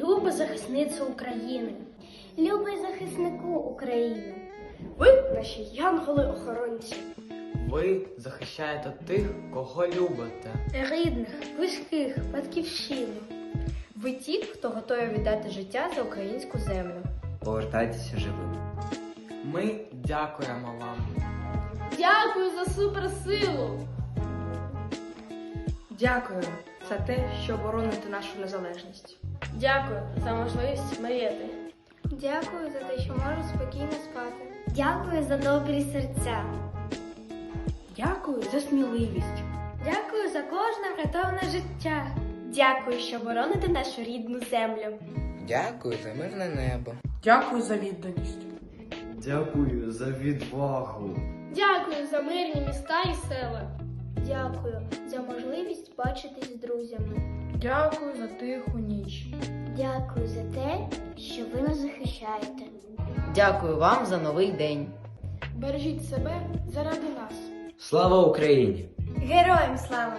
Люба захисниця України. Любий захиснику України. Ви наші янголи-охоронці. Ви захищаєте тих, кого любите. Рідних, близьких, батьківщину. Ви ті, хто готові віддати життя за українську землю. Повертайтеся живими. Ми дякуємо вам. Дякую за суперсилу! Дякую за те, що обороните нашу незалежність. Дякую за можливість мріяти. Дякую за те, що можу спокійно спати. Дякую за добрі серця. Дякую за сміливість. Дякую за кожне врятоване життя. Дякую, що бороните нашу рідну землю. Дякую за мирне небо. Дякую за відданість. Дякую за відвагу. Дякую за мирні міста і села. Дякую за можливість бачитись з друзями. Дякую за тиху ніч. Дякую за те, що ви нас захищаєте. Дякую вам за новий день. Бережіть себе заради нас. Слава Україні! Героям слава!